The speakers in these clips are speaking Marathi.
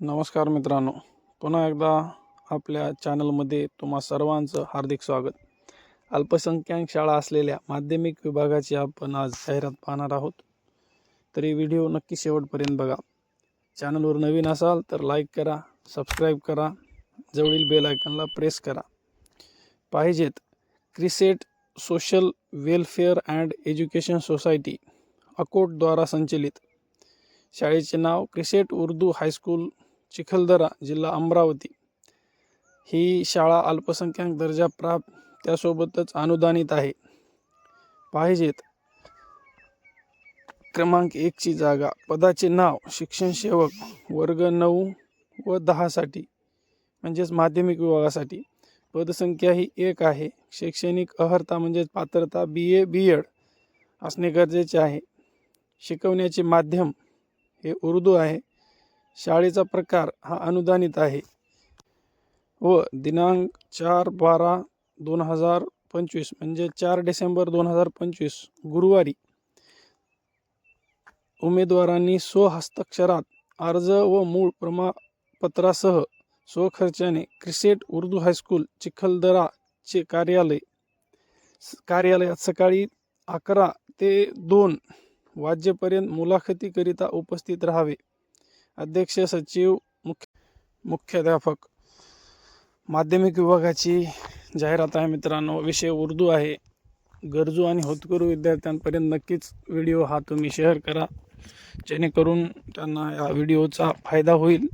नमस्कार मित्रांनो. पुन्हा एकदा आपल्या चॅनलमध्ये तुम्हा सर्वांचं हार्दिक स्वागत. अल्पसंख्याक शाळा असलेल्या माध्यमिक विभागाची आपण आज जाहिरात पाहणार आहोत. तरी व्हिडिओ नक्की शेवटपर्यंत बघा. चॅनलवर नवीन असाल तर लाईक करा सबस्क्राईब करा जवळील बेल आयकनला प्रेस करा. पाहिजेत Crescent social welfare and education society अकोटद्वारा संचलित. शाळेचे नाव Crescent Urdu high school Chikhaldara जिल्हा अमरावती. ही शाळा अल्पसंख्याक दर्जा प्राप्त त्यासोबतच अनुदानित आहे. पाहिजेत क्रमांक एकची जागा. पदाचे नाव शिक्षण सेवक वर्ग नऊ व दहासाठी म्हणजेच माध्यमिक विभागासाठी. पदसंख्या ही एक आहे. शैक्षणिक अर्हता म्हणजेच पात्रता बी ए बी एड असणे गरजेचे आहे. शिकवण्याचे माध्यम हे उर्दू आहे. शाळेचा प्रकार हा अनुदानित आहे. व दिनांक चार बारा दोन हजार पंचवीस म्हणजे चार डिसेंबर दोन हजार पंचवीस गुरुवारी उमेदवारांनी स्वहस्ताक्षरात अर्ज व मूळ प्रमाणपत्रासह स्वखर्चाने क्रिसेट उर्दू हायस्कूल चिखलदराचे कार्यालय कार्यालयात सकाळी अकरा ते दोन वाजेपर्यंत मुलाखतीकरिता उपस्थित राहावे. अध्यक्ष सचिव मुख्य मुख्याध्यापक माध्यमिक विभागाची जाहिरात आहे मित्रांनो. विषय उर्दू आहे. गरजू आणि होतकरू विद्यार्थ्यांपर्यंत नक्कीच व्हिडिओ हा तुम्ही शेअर करा. जेणेकरून त्यांना या व्हिडिओचा फायदा होईल.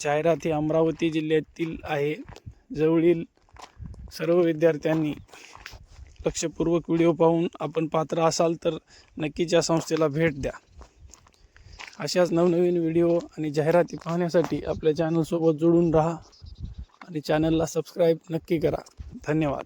जाहिरात ही अमरावती जिल्ह्यातील आहे. जवळील सर्व विद्यार्थ्यांनी लक्षपूर्वक व्हिडिओ पाहून आपण पात्र असाल तर नक्कीच या संस्थेला भेट द्या. अशाच नवनवीन व्हिडिओ आणि जाहिराती पाहण्यासाठी आपल्या चॅनलसोबत जोडून राहा आणि चॅनलला सबस्क्राईब नक्की करा. धन्यवाद.